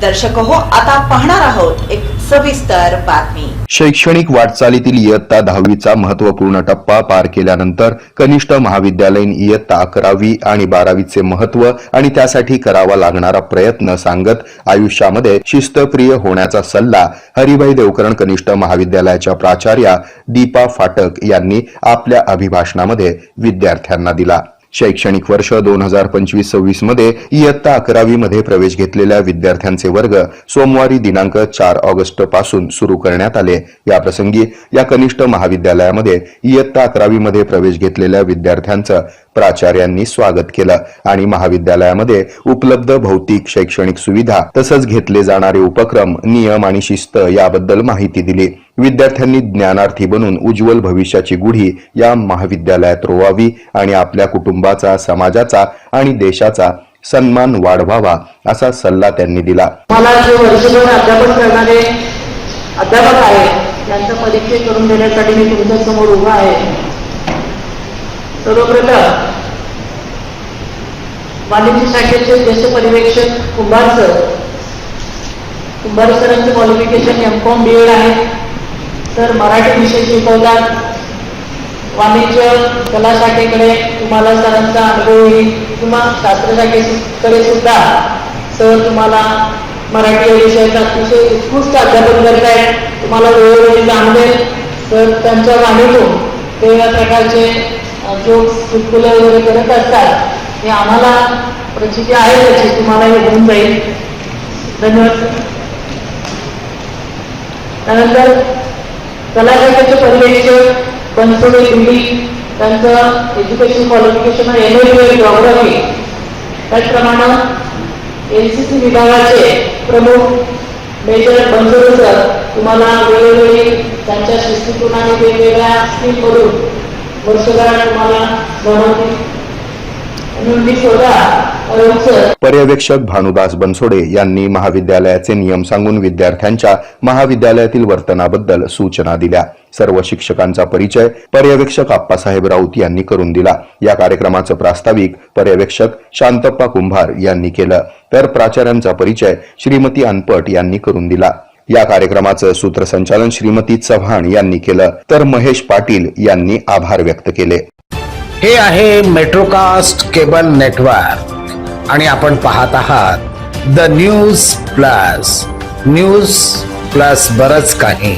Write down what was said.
दर्शक हो आता पाहणार आहोत एक सविस्तर बातमी. शैक्षणिक वाटचालीतील इयत्ता दहावीचा महत्त्वपूर्ण टप्पा पार केल्यानंतर कनिष्ठ महाविद्यालयीन इयत्ता अकरावी आणि बारावीचे महत्त्व आणि त्यासाठी करावा लागणारा प्रयत्न सांगत आयुष्यामध्ये शिस्तप्रिय होण्याचा सल्ला हरिभाई देवकरण कनिष्ठ महाविद्यालयाच्या प्राचार्या दीपा फाटक यांनी आपल्या अभिभाषणामध्ये विद्यार्थ्यांना दिला. शैक्षणिक वर्ष दोन हजार पंचवीस सव्वीसमध्ये इयत्ता अकरावी मध्ये प्रवेश घेतलेल्या विद्यार्थ्यांचे वर्ग सोमवारी दिनांक चार ऑगस्टपासून सुरू करण्यात आले. या प्रसंगी या कनिष्ठ महाविद्यालयामध्ये इयत्ता अकरावी मध्ये प्रवेश घेतलेल्या विद्यार्थ्यांचं प्राचार्यांनी स्वागत केलं आणि महाविद्यालयामध्ये उपलब्ध भौतिक शैक्षणिक सुविधा तसंच घेतले जाणारे उपक्रम नियम आणि शिस्त याबद्दल माहिती दिली. विद्यार्थ्यांनी ज्ञानार्थी बनून उज्ज्वल भविष्याची गुढी या महाविद्यालयात रोवावी आणि आपल्या कुटुंबाचा समाजाचा आणि देशाचा सन्मान वाढवावा असा सल्ला त्यांनी दिला. मला जे वर्षभर अध्यापन करणारे अध्यापक आहे त्यांचं परीक्षे करून देण्यासाठी मी तुमच्यासमोर उभा आहे. सर्वप्रथम वाणिज्य शाखेचे ज्येष्ठ पर्यवेक्षक कुंभार सर. कुंभार सरांचं qualification M Com B Ed आहे. सर मराठी विषय शिकवतात. वाणिज्य कला शाखेकडे तुम्हाला सरांचा अनुभव येईल. किंवा शास्त्र शाखेकडे सुद्धा सर तुम्हाला मराठी या विषयाचा अतिशय उत्कृष्ट अध्यापन करतायत. तुम्हाला वेळोवेळी जाणवेल. तर त्यांच्या वाणीतून वेगवेगळ्या प्रकारचे जोक्स चुटकुले वगैरे करत असतात. हे आम्हाला प्रचिती आहे त्याची. तुम्हाला हे होऊन जाईल. धन्यवाद त्यानंतर कलाकाराचे शाखेचे पर्यवेक्षक बनसोडे दिल्ली त्यांचं education qualification M A geography त्याचप्रमाणे एन सी सी विभागाचे प्रमुख मेजर बनसोडे सर तुम्हाला वेळोवेळी त्यांच्या शिस्तीतून आणि वेगवेगळ्या स्कीममधून पर्यवेक्षक भानुदास बनसोडे यांनी महाविद्यालयाचे नियम सांगून विद्यार्थ्यांच्या महाविद्यालयातील वर्तनाबद्दल सूचना दिल्या. सर्व शिक्षकांचा परिचय पर्यवेक्षक आप्पासाहेब राऊत यांनी करून दिला. या कार्यक्रमाचं प्रास्ताविक पर्यवेक्षक शांतप्पा कुंभार यांनी केलं. तर प्राचार्यांचा परिचय श्रीमती अनपट यांनी करून दिला. या कार्यक्रमाचं सूत्रसंचालन श्रीमती चव्हाण यांनी केलं. तर महेश पाटील यांनी आभार व्यक्त केले. हे आहे मेट्रोकास्ट केबल नेटवर्क आणि आपण पाहत आहात the news plus news plus बरच काही.